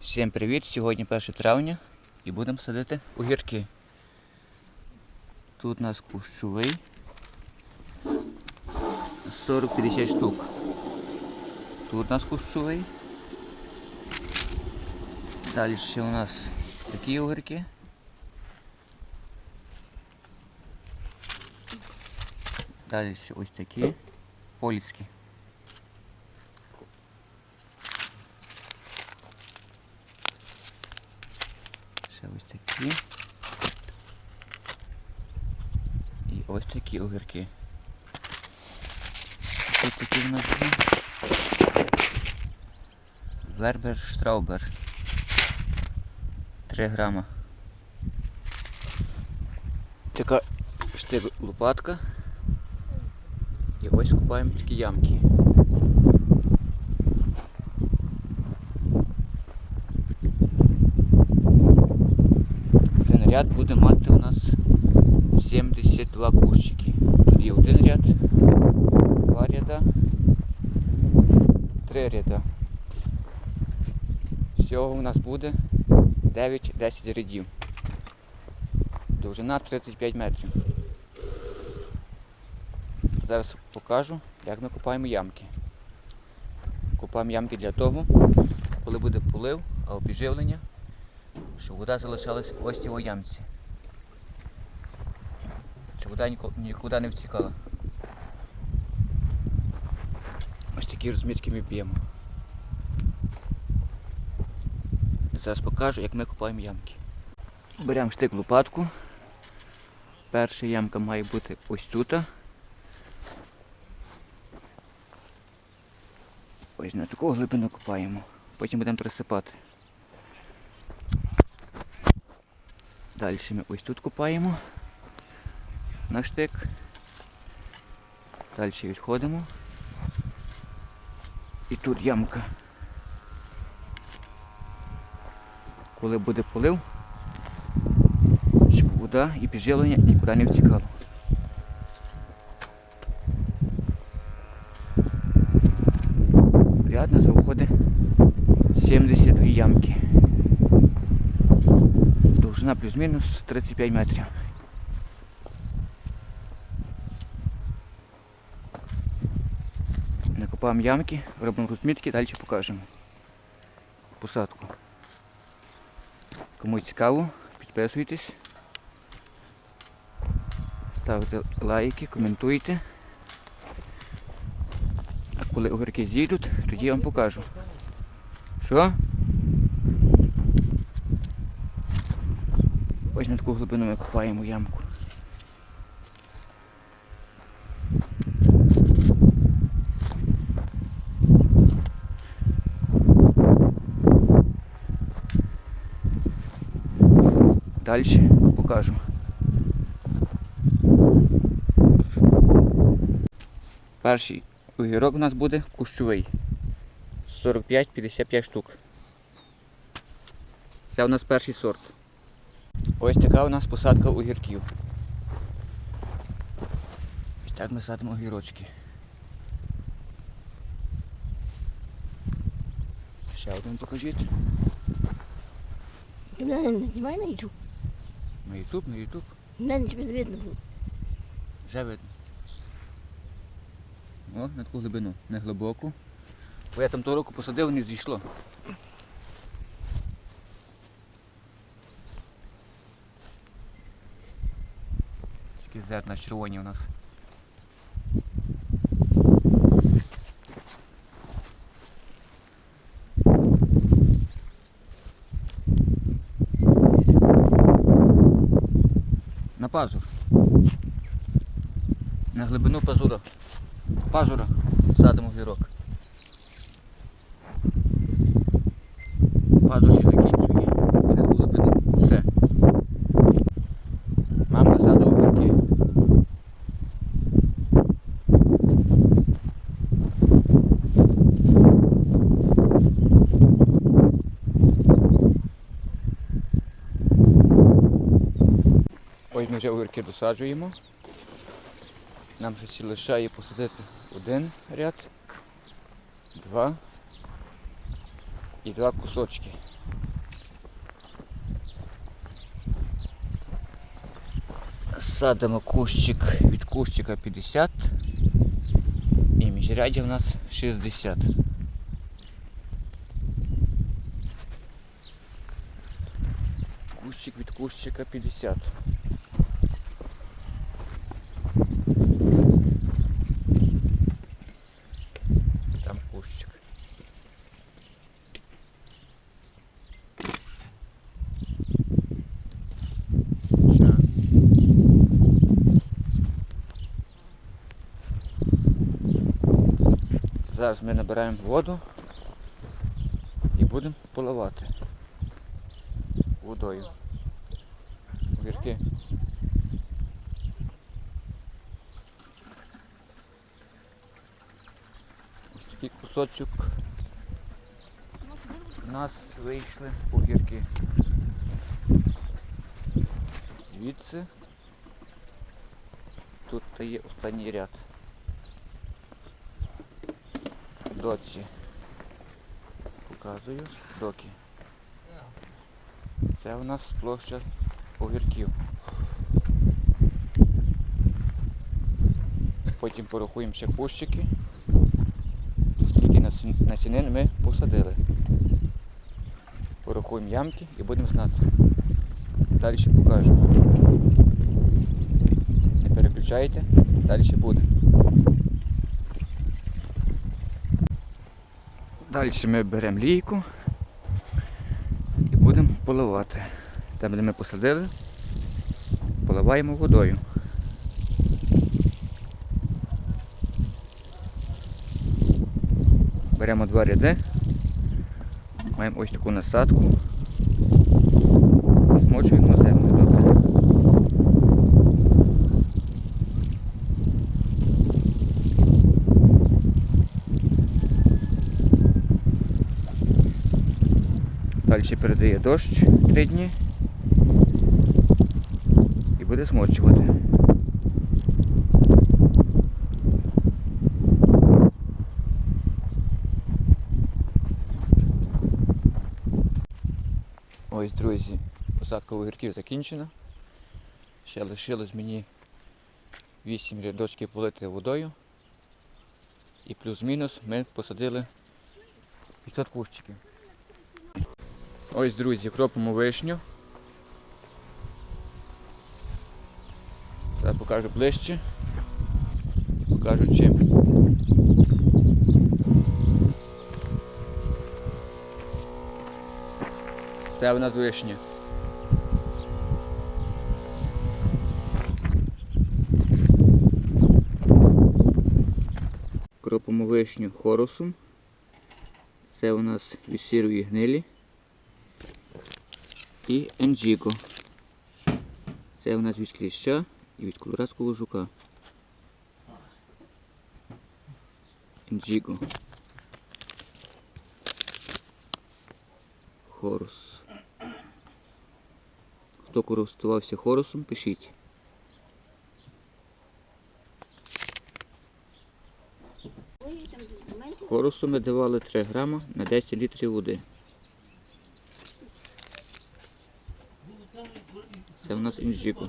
Всім привіт! Сьогодні 1 травня і будемо садити огірки. Тут у нас кущовий 40-50 штук. Тут у нас кущовий. Далі ще у нас такі огірки. Далі ще ось такі польські. Ще ось такі. І ось такі огірки. Тут такі в нас є. Вербер Штраубер. 3 грама. Така штик лопатка. І ось купаємо такі ямки. Один ряд буде мати у нас 72 кущики. Тут є один ряд, два ряда, три ряда. Всього у нас буде 9-10 рядів. Довжина 35 метрів. Зараз покажу, як ми купаємо ямки. Купаємо ямки для того, коли буде полив або підживлення, щоб вода залишалась ось в ямці. Щоб вода нікуди не втікала. Ось такі розмітки ми п'ємо. Зараз покажу, як ми купаємо ямки. Беремо штик лопатку. Перша ямка має бути ось тут. Ось на таку глибину копаємо. Потім будемо присипати. Далі ми ось тут копаємо на штик. Далі відходимо. І тут ямка. Коли буде полив, щоб вода і підживлення нікуди не втікало. Ряд нас виходить 72 ямки. Довжина плюс-мінус 35 метрів. Накопаємо ямки, робимо розмітки, далі покажемо посадку. Кому цікаво, підписуйтесь, ставте лайки, коментуйте. А коли огірки зійдуть, тоді я вам покажу. Що? Ось на таку глибину ми копаємо ямку. Далі покажу. Перший огірок у нас буде кущовий. 45-55 штук. Це у нас перший сорт. Ось така у нас посадка огірків. Ось так ми садимо огірочки. Ще один покажіть. Знімай на YouTube. На Ютуб, на Ютуб. Тебе не видно було. Вже видно. О, на таку глибину, не глибоку. Бо я там того року посадив, не зійшло. Такі зерна червоні у нас. На пазур. На глибину пазура. Пазура садимо вірок. Пазур ще закінчує. І на глибину. Все. Мамка садила огірки. Ось ми вже огірки досаджуємо. Нам ще ще лишає посадити один ряд, два, і два кусочки. Садимо кущик від кущика 50 і міжряддя в нас 60. Кущик від кущика 50. Там кущик. Ща. Зараз ми набираємо воду і будемо поливати водою. Огірки. Ось такий кусочок у нас вийшли огірки. Звідси тут є останній ряд. Доці. Показую доки. Це у нас площа огірків. Потім порахуємо ще кущики, скільки насінин ми посадили. Порахуємо ямки і будемо знати. Далі ще покажу. Не переключайте, далі ще буде. Далі ми беремо лійку і будемо поливати. Там, де ми посадили, поливаємо водою. Беремо два ряди, маємо ось таку насадку, змочуємо Далі передає дощ три дні і буде змочувати. Ось, друзі, посадка огірків закінчена. Ще лишилось мені 8 рядочків полити водою. І плюс-мінус ми посадили 500 кущиків. Ось, друзі, кропимо вишню. Зараз покажу ближче. І покажу чим. Це у нас вишня. Кропимо вишню хорусом. Це у нас від сірої гнилі і енджіко. Це у нас від кліща і від колорадського жука. Енджіго. Хорус. Хто користувався хорусом, пишіть. Хорусу ми давали 3 грама на 10 літрів води. Це у нас інжіко.